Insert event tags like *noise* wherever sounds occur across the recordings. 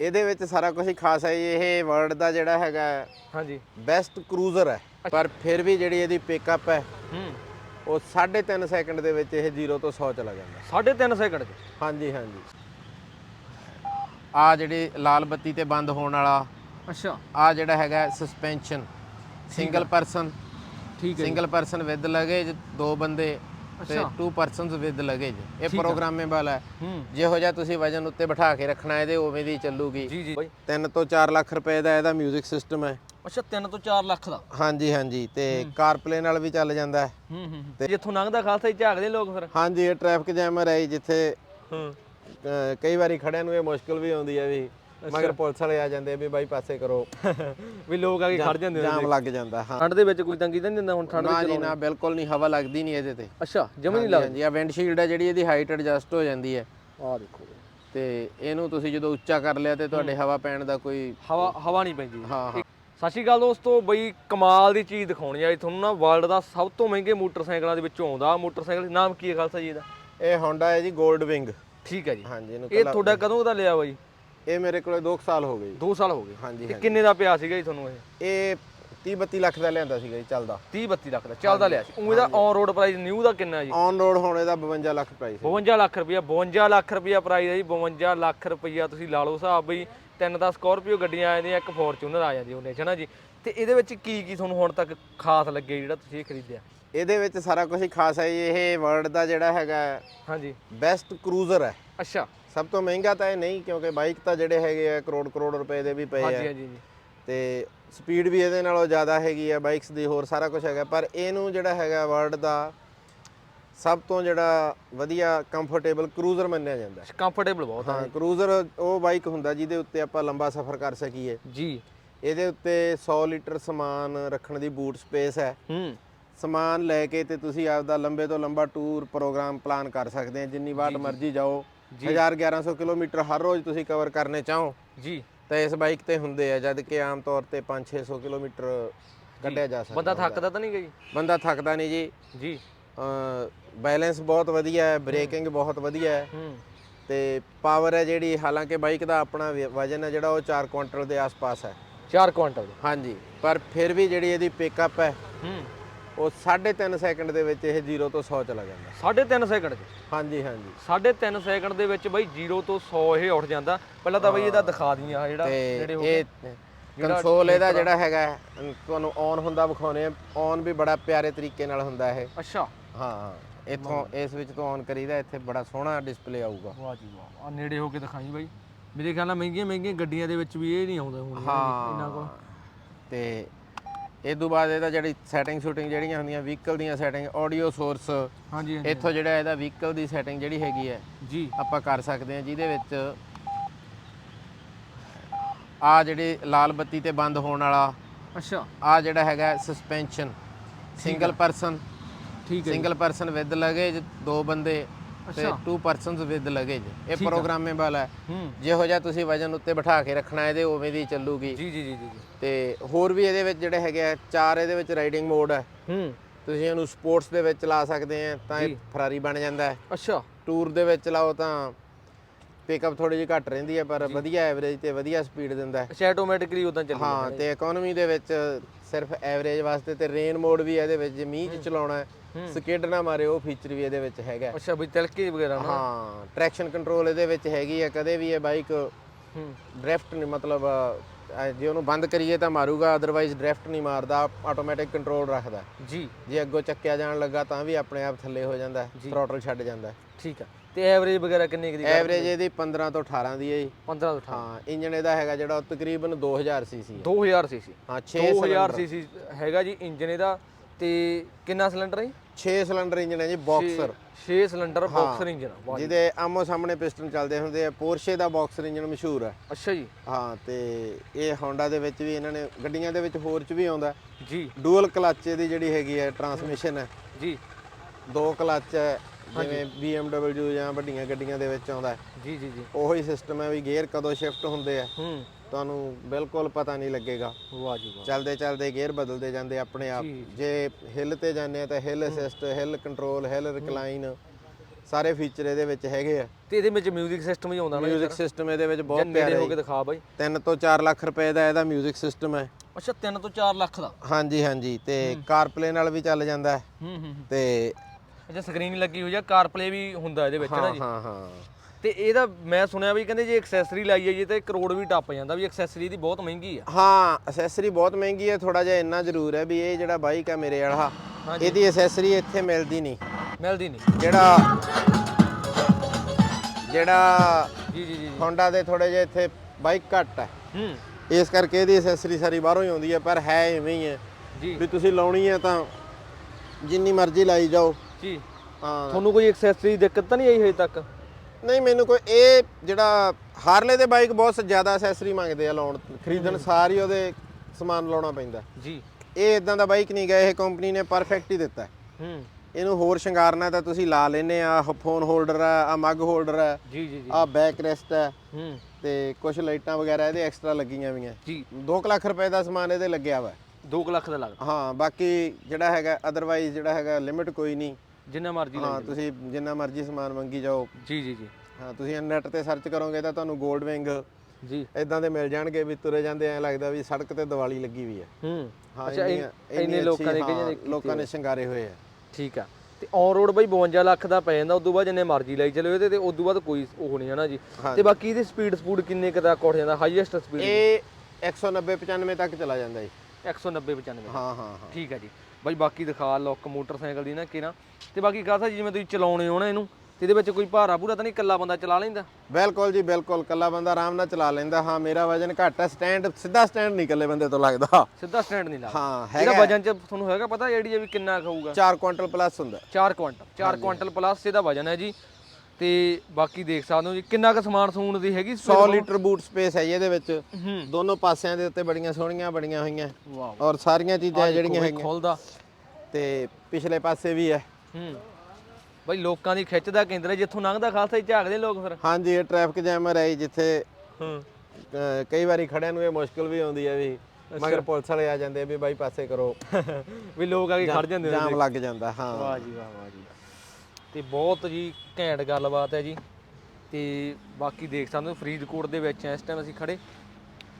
ਇਹਦੇ ਵਿੱਚ ਸਾਰਾ ਕੁਝ ਹੀ ਖਾਸ ਹੈ ਜੀ। ਇਹ ਵਰਲਡ ਦਾ ਜਿਹੜਾ ਹੈਗਾ ਹਾਂਜੀ। ਬੈਸਟ ਕਰੂਜ਼ਰ ਹੈ। ਪਰ ਫਿਰ ਵੀ ਜਿਹੜੀ ਇਹਦੀ ਪਿਕਅਪ ਹੈ ਹੂੰ। ਉਹ 3.5 ਸੈਕਿੰਡ ਦੇ ਵਿੱਚ ਇਹ 0 ਤੋਂ 100 ਚਲਾ ਜਾਂਦਾ। 3.5 ਸੈਕਿੰਡ ਚ? ਹਾਂਜੀ ਹਾਂਜੀ। ਆ ਜਿਹੜੀ ਲਾਲ ਬੱਤੀ ਤੇ ਬੰਦ ਹੋਣ ਵਾਲਾ ਅੱਛਾ। ਆ ਜਿਹੜਾ ਹੈਗਾ ਸਸਪੈਂਸ਼ਨ ਸਿੰਗਲ ਪਰਸਨ ਠੀਕ ਸਿੰਗਲ ਪਰਸਨ ਵਿਦ ਲਗੇਜ ਦੋ ਬੰਦੇ। ਤੇ। ਟੂ ਪਰਸਨਸ ਵਿਦ ਲਗੇਜ ਇਹ। ਪ੍ਰੋਗਰਾਮੇਬਲ ਹੈ। ਹੂੰ। ਜਿਹੋ ਜਿਹਾ ਤੁਸੀਂ ਵਜਨ ਉੱਤੇ ਬਿਠਾ ਕੇ ਰੱਖਣਾ ਇਹਦੇ ਉਵੇਂ ਦੀ ਚੱਲੂਗੀ। ਜੀ ਜੀ। ਬਾਈ 3 ਤੋਂ 4 ਲੱਖ ਰੁਪਏ ਦਾ ਇਹਦਾ 뮤직 ਸਿਸਟਮ ਹੈ। ਅੱਛਾ 3 ਤੋਂ 4 ਲੱਖ ਦਾ? ਹਾਂਜੀ ਹਾਂਜੀ। ਤੇ ਕਾਰਪਲੇ ਨਾਲ ਵੀ ਚੱਲ ਜਾਂਦਾ ਹੈ। ਹੂੰ ਹੂੰ ਤੇ ਜਿੱਥੋਂ ਲੰਘਦਾ ਖਾਲਸਾ ਹੀ ਝਾਕਦੇ ਲੋਕ ਫਿਰ। ਹਾਂਜੀ ਇਹ ਟ੍ਰੈਫਿਕ ਜੈਮਰ ਹੈ ਜਿੱਥੇ ਕਈ ਵਾਰੀ ਖੜਿਆਂ ਨੂੰ ਇਹ ਮੁਸ਼ਕਲ ਵੀ ਆਉਂਦੀ ਹੈ ਵੀ ਮਗਰ ਪੁਲਿਸ ਵਾਲੇ ਆ ਜਾਂਦੇ ਆ ਵੀ ਬਾਈ ਪਾਸੇ ਕਰੋ। *laughs* ਵੀ ਲੋਕ ਆ ਕੇ ਖੜ ਜਾਂਦੇ ਨੇ ਜਾਮ ਲੱਗ ਜਾਂਦਾ ਹਾਂ। ਠੰਡ ਦੇ ਵਿੱਚ ਕੋਈ ਤੰਗੀ ਤਾਂ ਨਹੀਂ ਦਿੰਦਾ ਹੁਣ ਠੰਡ ਨਾ ਵਿੱਚ ਜੀ ਨਾ ਬਿਲਕੁਲ ਨਹੀਂ ਹਵਾ ਲੱਗਦੀ ਨਹੀਂ ਇਹਦੇ ਤੇ। ਅੱਛਾ ਜਮੀ ਨਹੀਂ ਹਾਂਜੀ ਆ ਵਿੰਡਸ਼ੀਲਡ ਹੈ ਜਿਹੜੀ ਇਹਦੀ ਹਾਈਟ ਐਡਜਸਟ ਹੋ ਜਾਂਦੀ ਹੈ। ਲੱਗਦਾ ਆ ਦੇਖੋ ਤੇ ਇਹਨੂੰ ਤੁਸੀਂ ਜਦੋਂ ਉੱਚਾ ਕਰ ਲਿਆ ਤੇ ਤੁਹਾਡੇ ਹਵਾ ਪੈਣ ਦਾ ਕੋਈ ਹਵਾ ਹਵਾ ਨਹੀਂ ਪੈਂਦੀ। ਹਾਂ ਹਾਂ। ਸਤਿ ਸ਼੍ਰੀ ਅਕਾਲ ਦੋਸਤੋ ਬਈ ਕਮਾਲ ਦੀ ਚੀਜ਼ ਦਿਖਾਉਣੀ ਆ। ਜੀ ਤੁਹਾਨੂੰ ਨਾ ਵਰਲਡ ਦਾ ਸਭ ਤੋਂ ਮਹਿੰਗੇ ਮੋਟਰਸਾਈਕਲਾਂ ਦੇ ਵਿੱਚੋਂ ਆਉਂਦਾ। ਮੋਟਰਸਾਈਕਲ ਨਾਮ ਕੀ ਹੈ ਖਾਲਸਾ ਜੀ ਇਹਦਾ? ਇਹ ਹੋਂਡਾ ਹੈ ਜੀ 골ਡ ਵਿੰਗ ਠੀਕ ਹੈ ਜੀ। ਹਾਂਜੀ ਇਹਨੂੰ ਇਹ ਤੁਹਾਡਾ ਕਦੋਂ ਦਾ ਲਿਆ ਬਾਈ? ਇਹ ਮੇਰੇ ਕੋਲੇ 2 ਸਾਲ ਹੋ ਗਏ ਜੀ। 2 ਸਾਲ ਹੋ ਗਏ? ਹਾਂਜੀ ਤੇ ਕਿੰਨੇ ਦਾ ਪਿਆ ਸੀਗਾ ਜੀ ਤੁਹਾਨੂੰ ਇਹ? ਇਹ 30 32 ਲੱਖ ਦਾ ਲਿਆਂਦਾ ਸੀਗਾ ਜੀ ਚੱਲਦਾ। 30 32 ਲੱਖ ਦਾ ਚੱਲਦਾ ਲਿਆ ਸੀ। ਉਹ ਇਹਦਾ ਔਨ ਰੋਡ ਪ੍ਰਾਈਸ ਨਿਊ ਦਾ ਕਿੰਨਾ ਜੀ? ਔਨ ਰੋਡ ਹੋਣੇ ਦਾ 52 ਲੱਖ ਪ੍ਰਾਈਸ 52 ਲੱਖ ਰੁਪਇਆ 52 ਲੱਖ ਰੁਪਇਆ ਪ੍ਰਾਈਸ ਹੈ ਜੀ 52 ਲੱਖ ਰੁਪਇਆ ਤੁਸੀਂ ਲਾ ਲਓ ਹਿਸਾਬ ਬਈ ਤਿੰਨ ਤਾਂ ਸਕਾਰਪੀਓ ਗੱਡੀਆਂ ਆ ਜਾਂਦੀਆਂ ਇੱਕ ਫੋਰਚੂਨਰ ਆ ਜਾਂਦੀ ਉਹਨੇ ਹੈ ਨਾ ਜੀ? ਤੇ ਇਹਦੇ ਵਿੱਚ ਕੀ ਕੀ ਤੁਹਾਨੂੰ ਹੁਣ ਤੱਕ ਖਾਸ ਲੱਗੇ ਜਿਹੜਾ ਤੁਸੀਂ ਇਹ ਖਰੀਦਿਆ? ਇਹਦੇ ਵਿੱਚ ਸਾਰਾ ਕੁਝ ਹੀ ਖਾਸ ਹੈ ਜੀ। ਇਹ ਵਰਲਡ ਦਾ ਜਿਹੜਾ ਹੈਗਾ ਹਾਂਜੀ। ਬੈਸਟ ਕਰੂਜ਼ਰ ਹੈ। ਅੱਛਾ। ਸਭ ਤੋਂ ਮਹਿੰਗਾ ਤਾਂ ਇਹ ਨਹੀਂ ਕਿਉਂਕਿ ਬਾਈਕ ਤਾਂ ਜਿਹੜੇ ਹੈਗੇ ਆ ਕਰੋੜ ਕਰੋੜ ਰੁਪਏ ਦੇ ਵੀ ਪਏ ਹਾਂਜੀ ਆ ਹਾਂਜੀ। ਜੀ ਤੇ ਸਪੀਡ ਵੀ ਇਹਦੇ ਨਾਲੋਂ ਜ਼ਿਆਦਾ ਹੈਗੀ ਆ ਬਾਈਕਸ ਦੀ ਹੋਰ ਸਾਰਾ ਕੁਝ ਹੈਗਾ। ਪਰ ਇਹਨੂੰ ਜਿਹੜਾ ਹੈਗਾ ਵਰਲਡ ਦਾ ਸਭ ਤੋਂ ਜਿਹੜਾ ਵਧੀਆ ਕੰਫਰਟੇਬਲ ਕਰੂਜ਼ਰ ਮੰਨਿਆ ਜਾਂਦਾ ਹੈ। ਕੰਫਰਟੇਬਲ ਬਹੁਤ ਹਾਂ ਕਰੂਜ਼ਰ ਉਹ ਬਾਈਕ ਹੁੰਦਾ ਜਿਹਦੇ ਉੱਤੇ ਆਪਾਂ ਲੰਬਾ ਸਫ਼ਰ ਕਰ ਸਕੀਏ। ਜੀ। ਇਹਦੇ ਉੱਤੇ 100 ਲੀਟਰ ਸਮਾਨ ਰੱਖਣ ਦੀ ਬੂਟ ਸਪੇਸ ਹੈ। ਹੂੰ। ਸਮਾਨ ਲੈ ਕੇ ਤੇ ਤੁਸੀਂ ਆਪਦਾ ਲੰਬੇ ਤੋਂ ਲੰਬਾ ਟੂਰ ਪ੍ਰੋਗਰਾਮ ਪਲਾਨ ਕਰ ਸਕਦੇ ਆ। ਜਿੰਨੀ ਵਾਰ ਮਰਜ਼ੀ ਜਾਓ। 1000 1100 ਕਿਲੋਮੀਟਰ ਹਰ ਰੋਜ਼ ਤੁਸੀਂ ਕਵਰ ਕਰਨੇ ਚਾਹੋ। ਜੀ। ਤਾਂ ਇਸ ਬਾਈਕ ਤੇ ਹੁੰਦੇ ਆ ਜਦ ਕਿ ਆਮ ਤੌਰ ਤੇ 5-600 ਕਿਲੋਮੀਟਰ ਕੱਢਿਆ ਜਾ ਸਕਦਾ ਬੰਦਾ ਥੱਕਦਾ ਤਾਂ ਨਹੀਂ ਗਈ ਬੰਦਾ ਥੱਕਦਾ ਨਹੀਂ ਜੀ। ਜੀ। ਬੈਲੈਂਸ ਬਹੁਤ ਵਧੀਆ ਹੈ ਬ੍ਰੇਕਿੰਗ ਬਹੁਤ ਵਧੀਆ ਹੈ। ਤੇ ਪਾਵਰ ਹੈ ਜਿਹੜੀ ਹਾਲਾਂਕਿ ਬਾਈਕ ਦਾ ਆਪਣਾ ਵਜ਼ਨ ਹੈ ਜਿਹੜਾ ਉਹ 4 ਕੁਇੰਟਲ ਦੇ ਆਸ-ਪਾਸ ਹੈ। 4 ਕੁਇੰਟਲ ਹਾਂਜੀ। ਪਰ ਫਿਰ ਵੀ ਜਿਹੜੀ ਇਹਦੀ ਪਿਕਅਪ ਹੈ ਹੂੰ। ਉਹ 3.5 ਸੈਕਿੰਡ ਦੇ ਵਿੱਚ ਇਹ 0 ਤੋਂ 100 ਚਲਾ ਜਾਂਦਾ। 3.5 ਸੈਕਿੰਡ ਚ? ਹਾਂਜੀ ਹਾਂਜੀ। 3.5 ਸੈਕਿੰਡ ਦੇ ਵਿੱਚ ਬਈ 0 ਤੋਂ 100 ਇਹ ਉੱਠ ਜਾਂਦਾ। ਪਹਿਲਾਂ ਤਾਂ ਬਈ ਇਹਦਾ ਦਿਖਾ ਦਈਏ ਆ ਜਿਹੜਾ ਜਿਹੜੇ ਹੋ ਇਹ ਕੰਸੋਲ ਇਹਦਾ ਜਿਹੜਾ ਹੈਗਾ ਤੁਹਾਨੂੰ ਔਨ ਹੁੰਦਾ ਵਿਖਾਉਣੇ ਆ। ਔਨ ਵੀ ਬੜਾ ਪਿਆਰੇ ਤਰੀਕੇ ਨਾਲ ਹੁੰਦਾ ਇਹ। ਅੱਛਾ। ਹਾਂ ਇੱਥੋਂ ਇਸ ਵਿੱਚ ਤੋਂ ਔਨ ਕਰੀਦਾ ਇੱਥੇ ਬੜਾ ਸੋਹਣਾ ਡਿਸਪਲੇ ਆਊਗਾ। ਵਾਹ ਜੀ ਵਾਹ ਆ ਨੇੜੇ ਹੋ ਕੇ ਦਿਖਾਈ ਬਾਈ। ਮੇਰੇ ਖਿਆਲ ਨਾਲ ਮਹਿੰਗੀਆਂ ਮਹਿੰਗੀਆਂ ਗੱਡੀਆਂ ਦੇ ਵਿੱਚ ਵੀ ਇਹ ਨਹੀਂ ਆਉਂਦਾ ਹੁਣ ਇਹਨਾਂ ਕੋਲ। ਤੇ ਇਹ ਤੋਂ ਬਾਅਦ ਇਹਦਾ ਜਿਹੜੀ ਸੈਟਿੰਗ ਸ਼ੂਟਿੰਗ ਜਿਹੜੀਆਂ ਹੁੰਦੀਆਂ ਵਹੀਕਲ ਦੀਆਂ ਸੈਟਿੰਗ ਆਡੀਓ ਸੋਰਸ ਹਾਂਜੀ ਹਾਂਜੀ। ਇੱਥੋਂ ਜਿਹੜਾ ਇਹਦਾ ਵਹੀਕਲ ਦੀ ਸੈਟਿੰਗ ਜਿਹੜੀ ਹੈਗੀ ਹੈ ਜੀ। ਆਪਾਂ ਕਰ ਸਕਦੇ ਹਾਂ ਜਿਹਦੇ ਵਿੱਚ ਆ ਜਿਹੜੀ ਲਾਲ ਬੱਤੀ ਤੇ ਬੰਦ ਹੋਣ ਵਾਲਾ ਅੱਛਾ। ਆ ਜਿਹੜਾ ਹੈਗਾ ਸਸਪੈਂਸ਼ਨ ਸਿੰਗਲ ਪਰਸਨ ਠੀਕ ਹੈ ਸਿੰਗਲ ਪਰਸਨ ਵਿਦ ਲਗੇਜ ਦੋ ਬੰਦੇ ਤੇ। ਟੂ ਪਰਸਨਸ ਵਿਦ ਲਗੇਜ ਇਹ ਪ੍ਰੋਗਰਾਮੇਬਲ ਹੈ। ਹੂੰ। ਜਿਹੋ ਜਿਹਾ ਤੁਸੀਂ ਵਜਨ ਉੱਤੇ ਬਿਠਾ ਕੇ ਰੱਖਣਾ ਇਹਦੇ ਉਵੇਂ ਦੀ ਚੱਲੂਗੀ। ਜੀ ਜੀ ਜੀ। ਤੇ ਹੋਰ ਵੀ ਇਹਦੇ ਵਿੱਚ ਜਿਹੜੇ ਹੈਗੇ ਆ ਚਾਰ ਇਹਦੇ ਵਿੱਚ ਰਾਈਡਿੰਗ ਮੋਡ ਹੈ। ਹੂੰ। ਤੁਸੀਂ ਇਹਨੂੰ ਸਪੋਰਟਸ ਦੇ ਵਿੱਚ ਚਲਾ ਸਕਦੇ ਆ ਤਾਂ ਇਹ ਫਰਾਰੀ ਬਣ ਜਾਂਦਾ ਹੈ। ਅੱਛਾ। ਟੂਰ ਦੇ ਵਿੱਚ ਚਲਾਓ ਤਾਂ ਪਿਕਅਪ ਥੋੜੀ ਜਿਹੀ ਘੱਟ ਰਹਿੰਦੀ ਹੈ ਪਰ ਵਧੀਆ ਐਵਰੇਜ ਤੇ ਵਧੀਆ ਸਪੀਡ ਦਿੰਦਾ ਹੈ। ਅੱਛਾ ਆਟੋਮੈਟਿਕਲੀ ਉਦਾਂ ਚੱਲੀ ਹਾਂ ਤੇ ਇਕਨੋਮੀ ਦੇ ਵਿੱਚ ਸਿਰਫ ਐਵਰੇਜ ਵਾਸਤੇ ਤੇ ਰੇਨ ਮੋਡ ਵੀ ਇਹਦੇ ਵਿੱਚ ਜੇ ਮੀਂਹ ਚ ਚਲਾਉਣਾ ਹੈ ਸਕਿਡ ਨਾ ਮਾਰੇ ਉਹ ਫੀਚਰ ਵੀ ਇਹਦੇ ਵਿੱਚ ਹੈਗਾ। ਅੱਛਾ ਬਈ ਤਿਲਕੀ ਵਗੈਰਾ ਨਾ। ਹਾਂ ਟਰੈਕਸ਼ਨ ਕੰਟਰੋਲ ਇਹਦੇ ਵਿੱਚ ਹੈਗੀ ਹੈ ਕਦੇ ਵੀ ਇਹ ਬਾਈਕ ਡ੍ਰਿਫਟ ਨਹੀਂ ਮਤਲਬ ਜੇ ਉਹਨੂੰ ਬੰਦ ਕਰੀਏ ਤਾਂ ਮਾਰੂਗਾ ਅਦਰਵਾਈਜ਼ ਡ੍ਰਿਫਟ ਨਹੀਂ ਮਾਰਦਾ ਆਟੋਮੈਟਿਕ ਕੰਟਰੋਲ ਰੱਖਦਾ। ਜੀ। ਜੇ ਅੱਗੋਂ ਚੱਕਿਆ ਜਾਣ ਲੱਗਾ ਤਾਂ ਵੀ ਆਪਣੇ ਆਪ ਥੱਲੇ ਹੋ ਜਾਂਦਾ ਥ੍ਰੋਟਲ ਛੱਡ ਜਾਂਦਾ। ਠੀਕ ਆ। ਤੇ ਐਵਰੇਜ ਵਗੈਰਾ ਕਿੰਨੀ ਕੁ ਦੀ ਐਵਰੇਜ ਇਹਦੀ 15 ਤੋਂ 18 ਦੀ ਹੈ ਜੀ। 15 ਤੋਂ 18 ਹਾਂ ਇੰਜਨ ਇਹਦਾ ਹੈਗਾ ਜਿਹੜਾ ਤਕਰੀਬਨ 2000 ਸੀਸੀ ਹੈ। 2000 ਸੀਸੀ ਹਾਂ 6 2000 ਸੀਸੀ ਹੈਗਾ ਜੀ ਇੰਜਨ ਇਹਦਾ। ਤੇ ਕਿੰਨਾ ਸਿਲੰਡਰ ਹੈ 6 ਸਿਲੰਡਰ ਇੰਜਨ ਹੈ ਜੀ ਬਾਕਸਰ 6 ਸਿਲੰਡਰ ਬਾਕਸਰ ਇੰਜਨ ਜਿਹਦੇ ਆਮੋ ਸਾਹਮਣੇ ਪਿਸਟਨ ਚੱਲਦੇ ਹੁੰਦੇ ਆ। ਪੋਰਸ਼ੇ ਦਾ ਬਾਕਸਰ ਇੰਜਨ ਮਸ਼ਹੂਰ ਹੈ। ਅੱਛਾ ਜੀ। ਹਾਂ ਤੇ ਇਹ ਹੋਂਡਾ ਦੇ ਵਿੱਚ ਵੀ ਇਹਨਾਂ ਨੇ ਗੱਡੀਆਂ ਦੇ ਵਿੱਚ ਹੋਰ ਚ ਵੀ ਆਉਂਦਾ ਜੀ। ਡੂਅਲ ਕਲਚ ਦੀ ਜਿਹੜੀ ਹੈਗੀ ਹੈ ਟਰਾਂਸਮਿਸ਼ਨ ਹੈ। ਜੀ। ਦੋ ਕਲਚ ਹੈ ਜਿਵੇਂ BMW ਜਾਂ ਵੱਡੀਆਂ ਗੱਡੀਆਂ ਦੇ ਵਿੱਚ ਆਉਂਦਾ ਜੀ ਜੀ ਜੀ। ਉਹੀ ਸਿਸਟਮ ਹੈ ਵੀ ਗੇਅਰ ਕਦੋਂ ਸ਼ਿਫਟ ਹੁੰਦੇ ਆ। ਹੂੰ। ਤੁਹਾਨੂੰ ਬਿਲਕੁਲ ਪਤਾ ਨਹੀਂ ਲੱਗੇਗਾ। ਵਾਹ ਜੀ ਵਾਹ। ਚੱਲਦੇ ਚੱਲਦੇ ਗੇਅਰ ਬਦਲਦੇ ਜਾਂਦੇ ਆਪਣੇ ਆਪ। ਜੀ। ਜੇ। ਹਿੱਲ ਤੇ ਜਾਂਦੇ ਆ ਤਾਂ ਹਿੱਲ ਅਸਿਸਟ ਹਿੱਲ ਕੰਟਰੋਲ ਹਿੱਲ ਰਿਕਲਾਈਨ ਸਾਰੇ ਫੀਚਰ ਇਹਦੇ ਵਿੱਚ ਹੈਗੇ ਆ। ਤੇ ਇਹਦੇ ਵਿੱਚ 뮤직 ਸਿਸਟਮ ਹੀ ਆਉਂਦਾ ਨਾ ਮਿਊਜ਼ਿਕ ਸਿਸਟਮ ਇਹਦੇ ਵਿੱਚ ਬਹੁਤ ਪਿਆਰਾ ਹੋ ਕੇ ਦਿਖਾ ਬਾਈ। 3 ਤੋਂ 4 ਲੱਖ ਰੁਪਏ ਦਾ ਇਹਦਾ ਮਿਊਜ਼ਿਕ ਸਿਸਟਮ ਹੈ। ਅੱਛਾ 3 ਤੋਂ 4 ਲੱਖ ਦਾ? ਹਾਂਜੀ ਹਾਂਜੀ। ਤੇ ਕਾਰਪਲੇ ਨਾਲ ਵੀ ਚੱਲ ਜਾਂਦਾ ਹੈ। ਹੂੰ। ਤੇ ਅੱਛਾ ਸਕਰੀਨ ਲੱਗੀ ਹੋਈ ਆ। ਕਾਰਪਲੇ ਵੀ ਹੁੰਦਾ ਇਹਦੇ ਵਿੱਚ ਨਾ ਹਾਂ ਜੀ। ਹਾਂ ਹਾਂ। ਤੇ ਇਹਦਾ ਮੈਂ ਸੁਣਿਆ ਵੀ ਕਹਿੰਦੇ ਜੇ ਐਕਸੈਸਰੀ ਲਾਈ ਜਾਈਏ ਤੇ ਕਰੋੜ ਵੀ ਟੱਪ ਜਾਂਦਾ ਵੀ ਐਕਸੈਸਰੀ ਦੀ ਬਹੁਤ ਮਹਿੰਗੀ ਆ। ਹਾਂ ਅਸੈਸਰੀ ਬਹੁਤ ਮਹਿੰਗੀ ਹੈ ਥੋੜਾ ਜਿਹਾ ਇੰਨਾ ਜ਼ਰੂਰ ਹੈ ਵੀ ਇਹ ਜਿਹੜਾ ਬਾਈਕ ਹੈ ਮੇਰੇ ਵਾਲਾ। ਇਹਦੀ ਅਸੈਸਰੀ ਇੱਥੇ ਮਿਲਦੀ ਨਹੀਂ। ਮਿਲਦੀ ਨਹੀਂ। ਜਿਹੜਾ ਜਿਹੜਾ ਜੀ ਜੀ ਜੀ। ਹੋਂਡਾ ਦੇ ਥੋੜੇ ਜਿਹੇ ਇੱਥੇ ਬਾਈਕ ਘੱਟ ਹੈ ਹੂੰ। ਇਸ ਕਰਕੇ ਇਹਦੀ ਅਸੈਸਰੀ ਸਾਰੀ ਬਾਹਰੋਂ ਹੀ ਆਉਂਦੀ ਹੈ ਪਰ ਹੈ ਐਵੇਂ ਹੀ ਹੈ ਜੀ। ਵੀ ਤੁਸੀਂ ਲਾਉਣੀ ਹੈ ਤਾਂ ਜਿੰਨੀ ਮਰਜ਼ੀ ਲਾਈ ਜਾਓ। ਜੀ। ਹਾਂ। ਤੁਹਾਨੂੰ ਕੋਈ ਐਕਸੈਸਰੀ ਦਿੱਕਤ ਤਾਂ ਨਹੀਂ ਆਈ ਹਜੇ ਤੱਕ? ਨਹੀਂ ਮੈਨੂੰ ਕੋਈ ਇਹ ਜਿਹੜਾ ਹਾਰਲੇ ਦੇ ਬਾਈਕ ਬਹੁਤ ਜ਼ਿਆਦਾ ਅਸੈਸਰੀ ਮੰਗਦੇ ਆ ਲਾਉਣ ਖਰੀਦਣ ਸਾਰੀ ਉਹਦੇ ਸਮਾਨ ਲਾਉਣਾ ਪੈਂਦਾ। ਜੀ। ਇਹ ਇਦਾਂ ਦਾ ਬਾਈਕ ਨਹੀਂ ਗਾ ਇਹ ਕੰਪਨੀ ਨੇ ਪਰਫੈਕਟ ਹੀ ਦਿੱਤਾ। ਹੈ। ਹੂੰ ਇਹਨੂੰ ਹੋਰ ਸ਼ਿੰਗਾਰਨਾ ਤਾਂ ਤੁਸੀਂ ਲਾ ਲੈਨੇ ਆ ਫੋਨ ਹੋਲਡਰ ਆ ਆ ਮੱਗ ਹੋਲਡਰ ਆ ਜੀ ਜੀ ਜੀ। ਆ ਬੈਕ ਰੈਸਟ ਹੈ ਹੂੰ। ਤੇ ਕੁਝ ਲਾਈਟਾਂ ਵਗੈਰਾ ਇਹਦੇ ਐਕਸਟਰਾ ਲੱਗੀਆਂ ਵੀਆਂ ਜੀ। 2 ਲੱਖ ਰੁਪਏ ਦਾ ਸਮਾਨ ਇਹਦੇ ਲੱਗਿਆ ਵਾ। 2 ਲੱਖ ਦਾ ਲੱਗਦਾ। ਹਾਂ ਬਾਕੀ ਜਿਹੜਾ ਹੈਗਾ ਅਦਰਵਾਈਜ਼ ਜਿਹੜਾ ਹੈਗਾ ਲਿਮਿਟ ਕੋਈ ਨਹੀਂ। ਜਿੰਨਾ ਮਰਜ਼ੀ ਹਾਂ ਲੈ ਤੁਸੀਂ ਜਿੰਨਾ ਮਰਜ਼ੀ ਸਮਾਨ ਮੰਗੀ ਜਾਓ। ਜੀ ਜੀ ਜੀ। ਹਾਂ ਤੁਸੀਂ ਨੈਟ ਤੇ ਸਰਚ ਕਰੋਗੇ ਤਾਂ ਤੁਹਾਨੂੰ 골ਡ ਵਿੰਗ ਜੀ। ਇਦਾਂ ਦੇ ਮਿਲ ਜਾਣਗੇ ਵੀ ਤੁਰੇ ਜਾਂਦੇ ਐ ਲੱਗਦਾ ਵੀ ਸੜਕ ਤੇ ਦੀਵਾਲੀ ਲੱਗੀ ਵੀ ਹੈ। ਹੂੰ। ਹਾਂ ਅੱਛਾ ਇੰਨੇ ਲੋਕਾਂ ਨੇ ਅੱਛੀ, ਕਈਆਂ ਹਾਂ, ਨੇ ਲੋਕਾਂ ਨੇ ਸ਼ਿੰਗਾਰੇ ਹੋਏ ਆ। ਠੀਕ ਆ। ਤੇ ਔਨ ਰੋਡ ਬਈ 52 ਲੱਖ ਦਾ ਪੈ ਜਾਂਦਾ ਉਦੋਂ ਬਾਅਦ ਜਿੰਨੇ ਮਰਜ਼ੀ ਲਈ ਚਲੋ ਇਹਦੇ ਤੇ ਉਦੋਂ ਬਾਅਦ ਕੋਈ ਉਹ ਨਹੀਂ ਹੈ ਨਾ ਜੀ। ਤੇ ਬਾਕੀ ਇਹਦੀ ਸਪੀਡ ਸਪੂਡ ਕਿੰਨੇ ਕੁ ਤੱਕ ਉੱਠ ਜਾਂਦਾ ਹਾਈਐਸਟ ਸਪੀਡ ਇਹ 190 95 ਤੱਕ ਚਲਾ ਜਾਂਦਾ ਜੀ। 190 95 ਹਾਂ ਹਾਂ ਹਾਂ। ਠੀਕ ਹੈ ਜੀ। ਬਾਈ ਬਾਕੀ ਦਿਖਾ ਲੋਕ ਮੋਟਰਸਾਈਕਲ ਦੀ ਨਾ ਕਿਨਾ ਤੇ ਬਾਕੀ ਜੀ ਜਿਵੇਂ ਤੁਸੀਂ ਚਲਾਉਣੇ ਹੋ ਨਾ ਇਹਨੂੰ ਤੇ ਇਹਦੇ ਵਿੱਚ ਕੋਈ ਭਾਰਾ ਭੂਰਾ ਤਾਂ ਨਹੀਂ ਇਕੱਲਾ ਬੰਦਾ ਚਲਾ ਲੈਂਦਾ? ਬਿਲਕੁਲ ਜੀ ਬਿਲਕੁਲ। ਕੱਲਾ ਬੰਦਾ ਆਰਾਮ ਨਾਲ ਚਲਾ ਲੈਂਦਾ। ਹਾਂ ਮੇਰਾ ਵਜਨ ਘੱਟ ਹੈ। ਸਟੈਂਡ ਸਿੱਧਾ ਸਟੈਂਡ ਨਹੀਂ ਇਕੱਲੇ ਬੰਦੇ ਤੋਂ ਲੱਗਦਾ। ਸਿੱਧਾ ਸਟੈਂਡ ਨਹੀਂ ਲੱਗਦਾ। ਹਾਂ ਇਹਦਾ ਹੈਗਾ। ਵਜਨ ਚ ਤੁਹਾਨੂੰ ਹੈਗਾ ਪਤਾ ਜਿਹੜੀ ਵੀ ਕਿੰਨਾ ਖਾਊਗਾ 4 ਕੁਇੰਟਲ ਪਲੱਸ ਹੁੰਦਾ। 4 ਕੁਇੰਟਲ 4 ਕੁਇੰਟਲ ਪਲੱਸ ਇਹਦਾ ਵਜਨ ਹੈ ਜੀ। ਤੇ ਬਾਕੀ ਦੇਖ ਸਕਦੇ ਹੋ ਜੀ ਕਿੰਨਾ ਕੁ ਸਮਾਨ ਸਮੂਨ ਦੀ ਹੈਗੀ 100 ਲੀਟਰ ਬੂਟ ਸਪੇਸ ਹੈ ਜੀ ਇਹਦੇ ਵਿੱਚ। ਦੋਨੋਂ ਪਾਸਿਆਂ ਦੇ ਉੱਤੇ ਬੜੀਆਂ ਸੋਹਣੀਆਂ ਬਣੀਆਂ ਹੋਈਆਂ। ਔਰ ਸਾਰੀਆਂ ਚੀਜ਼ਾਂ ਜਿਹੜੀਆਂ ਹੈਗੀਆਂ। ਖੋਲਦਾ। ਤੇ ਪਿਛਲੇ ਪਾਸੇ ਵੀ ਹੈ। ਹੂੰ। ਬਾਈ ਲੋਕਾਂ ਦੀ ਖਿੱਚ ਦਾ ਕੇਂਦਰ ਹੈ ਜਿੱਥੋਂ ਲੰਘਦਾ ਖਾਲਸਾ ਹੀ ਝਾਕਦੇ ਲੋਕ ਫਿਰ। ਹਾਂਜੀ ਇਹ ਟ੍ਰੈਫਿਕ ਜੈਮਰ ਹੈ ਜਿੱਥੇ ਹੂੰ। ਕਈ ਵਾਰੀ ਖੜਿਆਂ ਨੂੰ ਇਹ ਮੁਸ਼ਕਲ ਵੀ ਆਉਂਦੀ ਹੈ ਵੀ ਮਗਰ ਪੁਲਿਸ ਵਾਲੇ ਆ ਜਾਂਦੇ ਵੀ ਬਾਈ ਪਾਸੇ ਕਰੋ। *laughs* ਵੀ ਲੋਕ ਆ ਕੇ ਖੜ ਜਾਂਦੇ ਨੇ ਜਾਮ ਲੱਗ ਜਾਂਦਾ ਹਾਂ। ਵਾਹ ਜੀ ਵਾਹ ਵਾਹ ਜੀ। ਤੇ ਬਹੁਤ ਜੀ ਘੈਂਟ ਗੱਲਬਾਤ ਹੈ ਜੀ। ਤੇ ਬਾਕੀ ਦੇਖ ਸਕਦੇ ਹੋ ਫਰੀਦਕੋਟ ਦੇ ਵਿੱਚ ਇਸ ਟਾਈਮ ਅਸੀਂ ਖੜੇ।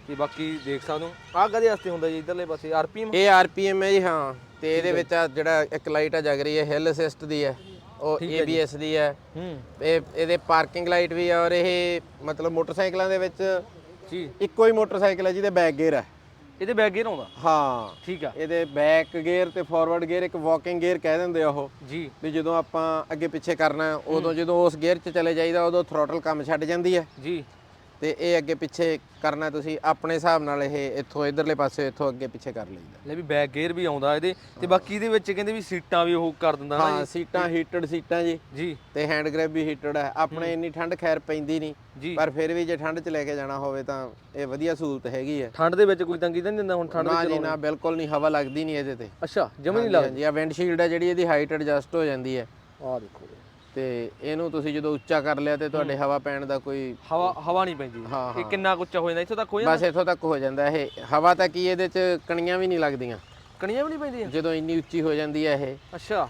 ਤੇ ਬਾਕੀ ਦੇਖ ਸਕਦੇ ਹੋ ਆਹ ਕਦੇ ਵਾਸਤੇ ਹੁੰਦਾ ਜੀ ਇਧਰਲੇ ਪਾਸੇ? ਆਰਪੀਐਮ ਇਹ ਆਰਪੀਐਮ ਹੈ ਜੀ ਹਾਂ। ਤੇ ਇਹਦੇ ਵਿੱਚ ਆ ਜਿਹੜਾ ਇੱਕ ਲਾਈਟ ਆ ਜਗ ਰਹੀ ਹੈ ਹਿਲ ਅਸਿਸਟ ਦੀ ਹੈ। ਉਹ ABS ਦੀ ਹੈ। ਹੂੰ। ਇਹ ਇਹਦੇ ਪਾਰਕਿੰਗ ਲਾਈਟ ਵੀ ਹੈ ਔਰ ਇਹ ਮਤਲਬ ਮੋਟਰਸਾਈਕਲਾਂ ਦੇ ਵਿੱਚ ਜੀ। ਇੱਕੋ ਹੀ ਮੋਟਰਸਾਈਕਲ ਹੈ ਜਿਹਦੇ ਬੈਕ ਗੇਅਰ ਹੈ। ਇਹਦੇ ਬੈਕ ਗੇਅਰ ਆਉਂਦਾ? ਹਾਂ। ਠੀਕ ਆ। ਇਹਦੇ ਬੈਕ ਗੇਅਰ ਤੇ ਫਾਰਵਰਡ ਗੇਅਰ ਇੱਕ ਵਾਕਿੰਗ ਗੇਅਰ ਕਹਿ ਦਿੰਦੇ ਆ ਉਹ। ਜੀ। ਵੀ ਜਦੋਂ ਆਪਾਂ ਅੱਗੇ ਪਿੱਛੇ ਕਰਨਾ ਉਦੋਂ ਜਦੋਂ ਉਸ ਗੇਅਰ 'ਚ ਚਲੇ ਜਾਈਦਾ ਉਦੋਂ ਥ੍ਰੋਟਲ ਕੰਮ ਛੱਡ ਜਾਂਦੀ ਹੈ। ਜੀ। ਤੇ ਇਹ ਅੱਗੇ ਪਿੱਛੇ ਕਰਨਾ ਤੁਸੀਂ ਆਪਣੇ ਹਿਸਾਬ ਨਾਲ ਇਹ ਇੱਥੋਂ ਇਧਰਲੇ ਪਾਸੇ ਇੱਥੋਂ ਅੱਗੇ ਪਿੱਛੇ ਕਰ ਲਈਦਾ। ਲੈ ਵੀ ਬੈਕ ਗੇਅਰ ਵੀ ਆਉਂਦਾ ਇਹਦੇ ਤੇ ਬਾਕੀ ਇਹਦੇ ਵਿੱਚ ਕਹਿੰਦੇ ਵੀ ਸੀਟਾਂ ਵੀ ਉਹ ਕਰ ਦਿੰਦਾ ਹਾਂ ਸੀਟਾਂ ਹੀਟਡ ਸੀਟਾਂ ਜੀ। ਜੀ। ਤੇ ਹੈਂਡ ਗ੍ਰਿਪ ਵੀ ਹੀਟਡ ਹੈ ਆਪਣੇ ਇੰਨੀ ਠੰਡ ਖੈਰ ਪੈਂਦੀ ਨਹੀਂ ਜੀ। ਪਰ ਫਿਰ ਵੀ ਜੇ ਠੰਡ 'ਚ ਲੈ ਕੇ ਜਾਣਾ ਹੋਵੇ ਤਾਂ ਇਹ ਵਧੀਆ ਸਹੂਲਤ ਹੈਗੀ ਹੈ ਠੰਡ ਦੇ ਵਿੱਚ ਕੋਈ ਤੰਗੀ ਤਾਂ ਨਹੀਂ ਦਿੰਦਾ ਹੁਣ ਠੰਡ ਨਾ ਵਿੱਚ ਜੀ ਨਾ ਬਿਲਕੁਲ ਨਹੀਂ ਹਵਾ ਲੱਗਦੀ ਨਹੀਂ ਇਹਦੇ ਤੇ। ਅੱਛਾ ਜਮਾ ਨਹੀਂ ਹਾਂਜੀ ਆ ਵਿੰਡਸ਼ੀਲਡ ਹੈ ਜਿਹੜੀ ਇਹਦੀ ਹਾਈਟ ਐਡਜਸਟ ਹੋ ਜਾਂਦੀ ਹੈ। ਆ ਦੇਖੋ ਤੇ ਇਹਨੂੰ ਤੁਸੀਂ ਜਦੋਂ ਉੱਚਾ ਕਰ ਲਿਆ ਤੇ ਤੁਹਾਡੇ ਹਵਾ ਪੈਣ ਦਾ ਕੋਈ ਹਵਾ ਹਵਾ ਨਹੀਂ ਪੈਂਦੀ। ਹਾਂ, ਇਹ ਕਿੰਨਾ ਕੁ ਉੱਚਾ ਹੋ ਜਾਂਦਾ ਇੱਥੋਂ ਤੱਕ ਹੋ ਜਾਂਦਾ? ਬਸ ਇੱਥੋਂ ਤੱਕ ਹੋ ਜਾਂਦਾ ਇਹ। ਹਵਾ ਤਾਂ ਕੀ ਇਹਦੇ 'ਚ ਕਣੀਆਂ ਵੀ ਨਹੀਂ ਲੱਗਦੀਆਂ। ਕਣੀਆਂ ਵੀ ਨਹੀਂ ਪੈਂਦੀਆਂ? ਜਦੋਂ ਇੰਨੀ ਉੱਚੀ ਹੋ ਜਾਂਦੀ ਹੈ ਇਹ। ਅੱਛਾ।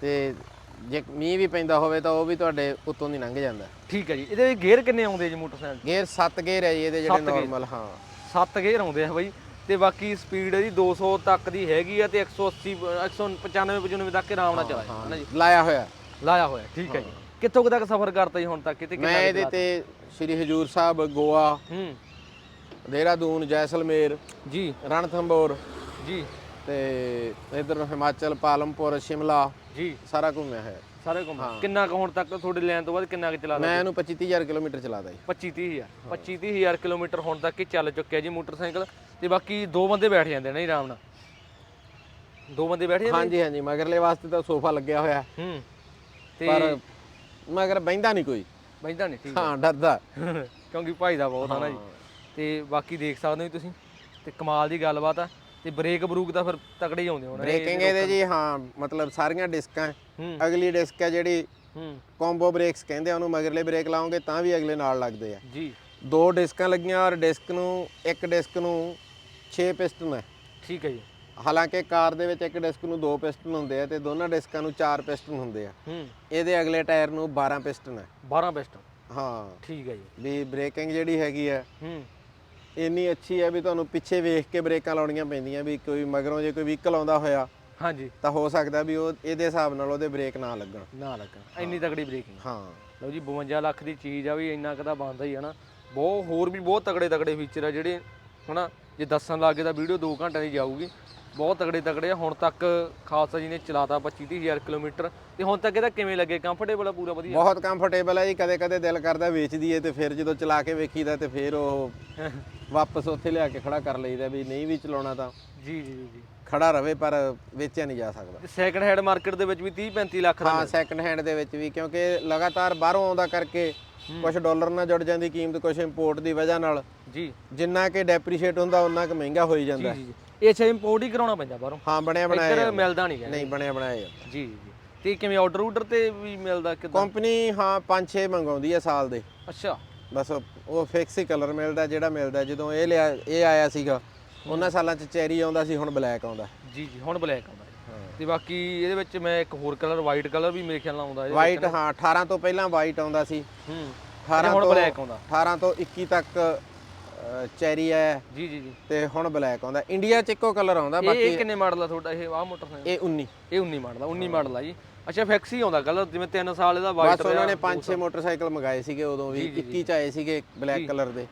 ਤੇ ਜੇ ਮੀਂਹ ਵੀ ਪੈਂਦਾ ਹੋਵੇ ਤਾਂ ਉਹ ਵੀ ਤੁਹਾਡੇ ਉੱਤੋਂ ਦੀ ਲੰਘ ਜਾਂਦਾ। ਠੀਕ ਹੈ ਜੀ। ਇਹਦੇ ਗੇਅਰ ਕਿੰਨੇ ਆਉਂਦੇ ਜੀ ਮੋਟਰਸਾਈਕਲ ਗੇਅਰ 7 ਗੇਅਰ ਹੈ ਜੀ ਇਹਦੇ ਜਿਹੜੇ ਸੱਤ। ਨਾਰਮਲ ਹਾਂ। 7 ਗੇਅਰ ਆਉਂਦੇ ਆ ਬਾਈ। ਤੇ ਬਾਕੀ ਸਪੀਡ ਇਹਦੀ 200 ਤੱਕ ਦੀ ਹੈਗੀ ਆ ਤੇ 180 195 95 ਤੱਕ ਆਰਾਮ ਨਾਲ ਹੈ ਨਾ ਜੀ? ਲਾਇਆ ਹੋਇਆ। ਲਾਇਆ ਹੋਇਆ ਠੀਕ ਹੈ ਜੀ। ਕਿੱਥੋਂ ਕੁ ਤੱਕ ਸਫ਼ਰ ਕਰਤਾ ਜੀ ਹੁਣ ਤੱਕ? ਕਿਤੇ ਕਿੰਨਾ ਮੈਂ ਕੁ ਇਹਦੇ ਚਲਾਤਾ? ਤੇ ਸ੍ਰੀ ਹਜੂਰ ਸਾਹਿਬ ਗੋਆ ਹੂੰ। ਦੇਹਰਾਦੂਨ ਜੈਸਲਮੇਰ ਜੀ। ਰਣਥੰਬੋਰ ਜੀ। ਤੇ ਇਧਰ ਹਿਮਾਚਲ ਪਾਲਮਪੁਰ ਸ਼ਿਮਲਾ ਜੀ। ਸਾਰਾ ਘੁੰਮਿਆ ਹੈ ਸਾਰੇ ਘੁੰਮ ਕਿੰਨਾ ਕੁ ਹੁਣ ਤੱਕ ਤੁਹਾਡੇ ਲੈਣ ਤੋਂ ਬਾਅਦ ਕਿੰਨਾ ਕੁ ਚਲਾ ਮੈਂ ਇਹਨੂੰ 25 30000 ਕਿਲੋਮੀਟਰ ਚਲਾਦਾ ਜੀ। 25 30000 25 30000 ਕਿਲੋਮੀਟਰ ਹੁਣ ਤੱਕ ਹੀ ਚੱਲ ਚੁੱਕਿਆ ਜੀ ਮੋਟਰਸਾਈਕਲ। ਤੇ ਬਾਕੀ ਦੋ ਬੰਦੇ ਬੈਠ ਜਾਂਦੇ ਨੇ ਜੀ ਆਰਾਮ ਨਾਲ। ਦੋ ਬੰਦੇ ਬੈਠ ਜਾਂਦੇ ਹਾਂਜੀ ਹਾਂਜੀ। ਮਗਰਲੇ ਵਾਸਤੇ ਤਾਂ ਸੋਫਾ ਲੱਗਿਆ ਹੋਇਆ। ਹੂੰ। ਪਰ ਮਗਰ ਬੈਂਦਾ ਨਹੀਂ ਕੋਈ। ਬੈਠਦਾ ਨਹੀਂ ਠੀਕ ਹਾਂ ਡਰਦਾ। *laughs* ਕਿਉਂਕਿ ਭਾਈ ਦਾ ਬਹੁਤ ਆ ਨਾ ਜੀ। ਤੇ ਬਾਕੀ ਦੇਖ ਸਕਦੇ ਹੋ ਜੀ ਤੁਸੀਂ ਤੇ ਕਮਾਲ ਦੀ ਗੱਲਬਾਤ ਆ। ਤੇ ਬ੍ਰੇਕ ਬਰੂਕ ਤਾਂ ਫਿਰ ਤਕੜੇ ਹੀ ਆਉਂਦੇ ਹੋਣੇ ਬ੍ਰੇਕਿੰਗ ਇਹਦੇ ਜੀ ਹਾਂ ਮਤਲਬ ਸਾਰੀਆਂ ਡਿਸਕਾਂ ਅਗਲੀ ਡਿਸਕ ਹੈ ਜਿਹੜੀ ਕੰਬੋ ਬ੍ਰੇਕਸ ਕਹਿੰਦੇ ਆ ਉਹਨੂੰ ਮਗਰਲੇ ਬ੍ਰੇਕ ਲਾਓਗੇ ਤਾਂ ਵੀ ਅਗਲੇ ਨਾਲ ਲੱਗਦੇ ਆ। ਜੀ। ਦੋ ਡਿਸਕਾਂ ਲੱਗੀਆਂ ਔਰ ਡਿਸਕ ਨੂੰ ਇੱਕ ਡਿਸਕ ਨੂੰ 6 ਪਿਸਟਨ ਹੈ ਠੀਕ ਹੈ ਜੀ। ਹਾਲਾਂਕਿ ਕਾਰ ਦੇ ਵਿੱਚ ਇੱਕ ਡਿਸਕ ਨੂੰ ਦੋ ਪਿਸਟਨ ਹੁੰਦੇ ਆ ਤੇ ਦੋਨਾਂ ਡਿਸਕਾਂ ਨੂੰ ਚਾਰ ਪਿਸਟਨ ਹੁੰਦੇ ਆ। ਹੂੰ। ਇਹਦੇ ਅਗਲੇ ਟਾਇਰ ਨੂੰ 12 ਪਿਸਟਨ ਹੈ 12 ਪਿਸਟਨ? ਹਾਂ। ਠੀਕ ਹੈ ਜੀ। ਵੀ ਬ੍ਰੇਕਿੰਗ ਜਿਹੜੀ ਹੈਗੀ ਹੈ ਹੂੰ। ਇੰਨੀ ਅੱਛੀ ਹੈ ਵੀ ਤੁਹਾਨੂੰ ਪਿੱਛੇ ਵੇਖ ਕੇ ਬ੍ਰੇਕਾਂ ਲਾਉਣੀਆਂ ਪੈਂਦੀਆਂ ਵੀ ਕੋਈ ਮਗਰੋਂ ਜੇ ਕੋਈ ਵਹੀਕਲ ਆਉਂਦਾ ਹੋਇਆ ਹਾਂਜੀ। ਤਾਂ ਹੋ ਸਕਦਾ ਵੀ ਉਹ ਇਹਦੇ ਹਿਸਾਬ ਨਾਲ ਉਹਦੇ ਬ੍ਰੇਕ ਨਾ ਲੱਗਣ। ਨਾ ਲੱਗਾ ਇੰਨੀ ਤਗੜੀ ਬ੍ਰੇਕਿੰਗ ਹਾਂ। ਲਓ ਜੀ 52 ਲੱਖ ਦੀ ਚੀਜ਼ ਆ ਵੀ ਇੰਨਾ ਕੁ ਤਾਂ ਬਣਦਾ ਹੀ ਹੈ ਨਾ। ਬਹੁਤ ਹੋਰ ਵੀ ਬਹੁਤ ਤਗੜੇ ਤਗੜੇ ਫੀਚਰ ਆ ਜਿਹੜੇ ਹਨਾ ਜੇ ਦੱਸਣ ਲੱਗੇ ਤਾਂ ਵੀਡੀਓ 2 ਘੰਟਿਆਂ ਦੀ ਜਾਊਗੀ। ਬਹੁਤ ਤਗੜੇ ਤਗੜੇ ਆ। ਹੁਣ ਤੱਕ ਖਾਲਸਾ ਜੀ ਨੇ ਚਲਾਤਾ 25 ਹਜ਼ਾਰ ਕਿਲੋਮੀਟਰ। ਤੇ ਹੁਣ ਤੱਕ ਇਹਦਾ ਕਿਵੇਂ ਲੱਗੇ ਕੰਫਰਟੇਬਲ ਆ ਪੂਰਾ ਵਧੀਆ? ਬਹੁਤ ਕੰਫਰਟੇਬਲ ਹੈ ਜੀ। ਕਦੇ ਕਦੇ ਦਿਲ ਕਰਦਾ ਵੇਚ ਦਈਏ ਤੇ ਫਿਰ ਜਦੋਂ ਚਲਾ ਕੇ ਵੇਖੀਦਾ ਤੇ ਫਿਰ ਉਹ *laughs* ਵਾਪਸ ਉੱਥੇ ਲਿਆ ਕੇ ਖੜਾ ਕਰ ਲਈਦਾ ਵੀ ਨਹੀਂ ਵੀ ਚਲਾਉਣਾ ਤਾਂ। ਜੀ ਜੀ ਜੀ ਖੜਾ ਰਵੇ ਪਰ ਵੇਚਿਆ ਨਹੀਂ ਜਾ ਸਕਦਾ। ਸੈਕੰਡ ਹੈਂਡ ਮਾਰਕੀਟ ਦੇ ਵਿੱਚ ਵੀ 30 35 ਲੱਖ ਦਾ ਹਾਂ ਸੈਕੰਡ ਹੈਂਡ ਦੇ ਵਿੱਚ ਵੀ ਕਿਉਂਕਿ ਲਗਾਤਾਰ ਬਾਹਰੋਂ ਆਉਂਦਾ ਕਰਕੇ ਕੁਝ ਡਾਲਰ ਨਾਲ ਜੁੜ ਜਾਂਦੀ ਕੀਮਤ ਕੁਝ ਇੰਪੋਰਟ ਦੀ ਵਜ੍ਹਾ ਨਾਲ। ਜੀ। ਜਿੰਨਾ ਕਿ ਡੈਪਰੀਸ਼ੀਏਟ ਹੁੰਦਾ ਉਹਨਾਂ ਕਿ ਮਹਿੰਗਾ ਹੋਈ ਜਾਂਦਾ। ਜੀ ਜੀ। ਇਹ ਅੱਛਾ ਇੰਪੋਰਟ ਹੀ ਕਰਾਉਣਾ ਪੈਂਦਾ ਬਾਹਰੋਂ। ਹਾਂ ਬਣਿਆ ਬਣਾਇਆ ਇੱਧਰ ਮਿਲਦਾ ਨਹੀਂ ਗਾ ਨਹੀਂ ਬਣਿਆ ਬਣਾਇਆ ਜੀ ਜੀ ਤੇ ਕਿਵੇਂ ਆਰਡਰ ਆਰਡਰ ਤੇ ਵੀ ਮਿਲਦਾ ਕਿਦਾਂ? ਕੰਪਨੀ ਹਾਂ 5-6 ਮੰਗਾਉਂਦੀ ਹੈ ਸਾਲ ਦੇ। ਅੱਛਾ। ਬਸ ਉਹ- ਫਿਕਸ ਹੀ ਕਲਰ ਮਿਲਦਾ ਜਿਹੜਾ ਮਿਲਦਾ ਜਦੋਂ ਇਹ ਲਿਆ ਇਹ ਆਇਆ ਸੀਗਾ ਉਹਨਾਂ ਸਾਲਾਂ 'ਚ ਚੈਰੀ ਆਉਂਦਾ ਸੀ ਹੁਣ ਬਲੈਕ ਆਉਂਦਾ। ਜੀ ਜੀ ਹੁਣ ਬਲੈਕ ਆਉਂਦਾ। ਤੇ ਬਾਕੀ ਇਹਦੇ ਵਿੱਚ ਮੈਂ ਇੱਕ ਹੋਰ ਕਲਰ ਵਾਈਟ ਕਲਰ ਵੀ ਮੇਰੇ ਖਿਆਲ ਨਾਲ ਆਉਂਦਾ ਇਹਦੇ ਵਾਈਟ ਹਾਂ 18 ਤੋਂ ਪਹਿਲਾਂ ਵਾਈਟ ਆਉਂਦਾ ਸੀ। ਹੂੰ। 18 ਹੁਣ ਤੋਂ ਬਲੈਕ ਆਉਂਦਾ। 18 ਤੋਂ 21 ਤੱਕ ਚੈਰੀ ਆਇਆ ਜੀ ਜੀ ਜੀ। ਤੇ ਹੁਣ ਬਲੈਕ ਆਉਂਦਾ। ਇੰਡੀਆ 'ਚ ਇੱਕੋ ਕਲਰ ਆਉਂਦਾ ਇਹ ਬਾਕੀ ਇਹ ਕਿੰਨੇ ਮਾਡਲ ਆ ਤੁਹਾਡਾ? ਇਹ ਆਹ ਮੋਟਰਸਾਈਕਲ? ਇਹ 19 ਇਹ 19 ਮਾਡਲ ਆ 19 ਮਾਡਲ ਆ ਜੀ। ਅੱਛਾ ਫਿਕਸ ਹੀ ਆਉਂਦਾ ਕਲਰ ਜਿਵੇਂ 3 ਸਾਲ ਇਹਦਾ ਵਾਈਟ ਬਸ ਉਹਨਾਂ ਨੇ 5-6 ਮੋਟਰਸਾਈਕਲ ਮੰਗਾਏ ਸੀਗੇ ਉਦੋਂ ਵੀ 21 ਚ ਆਏ ਸੀਗੇ ਬਲੈਕ ਕਲਰ ਦੇ।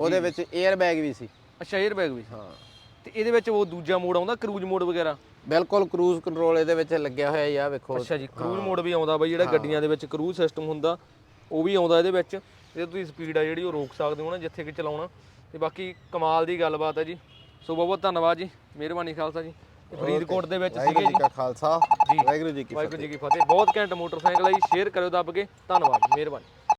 ਉਹਦੇ ਵਿੱਚ 에ਅਰ ਬੈਗ ਵੀ ਸੀ। ਅੱਛਾ 에ਅਰ ਬੈਗ ਵੀ। ਹਾਂ। ਤੇ ਇਹਦੇ ਵਿੱਚ ਉਹ ਦੂਜਾ ਮੋਡ ਆਉਂਦਾ ਕਰੂਜ਼ ਮੋਡ ਵਗੈਰਾ? ਬਿਲਕੁਲ ਕਰੂਜ਼ ਕੰਟਰੋਲ ਇਹਦੇ ਵਿੱਚ ਲੱਗਿਆ ਹੋਇਆ ਯਾ ਵੇਖੋ। ਅੱਛਾ ਜੀ ਕਰੂਜ਼ ਮੋਡ ਵੀ ਆਉਂਦਾ ਬਾਈ ਜਿਹੜਾ ਗੱਡੀਆਂ ਦੇ ਵਿੱਚ ਕਰੂਜ਼ ਸਿਸਟਮ ਹੁੰਦਾ ਉਹ ਵੀ ਆਉਂਦਾ ਇਹਦੇ ਵਿੱਚ। ਇਹ ਤੁਸੀਂ ਸਪੀਡ ਆ ਜਿਹੜੀ ਉਹ ਰੋਕ ਸਕਦੇ ਹੋ ਨਾ ਜਿੱਥੇ ਕਿ ਚਲਾਉਣਾ। ਤੇ ਬਾਕੀ ਕਮਾਲ ਦੀ ਗੱਲਬਾਤ ਹੈ ਜੀ। ਸੋ ਬਹੁਤ ਬਹੁਤ ਧੰਨਵਾਦ ਜੀ। ਮਿਹਰਬਾਨੀ ਖਾਲਸਾ ਜੀ। ਫਰੀਦਕੋਟ ਦੇ ਵਿੱਚ ਸੀਗੇ ਜੀ ਜੀ। ਕਾ ਖਾਲਸਾ। ਵਾਹਿਗੁਰੂ ਜੀ ਕੀ ਵਾਹਿਗੁਰੂ ਜੀ ਕੀ ਫਤਿਹ। ਬਹੁਤ ਘੈਂਟ ਮੋਟਰਸਾਈਕਲ ਹੈ ਜੀ। ਸ਼ੇਅਰ ਕਰਿਓ ਦੱਬ ਕੇ। ਧੰਨਵਾਦ ਮਿਹਰਬਾਨੀ।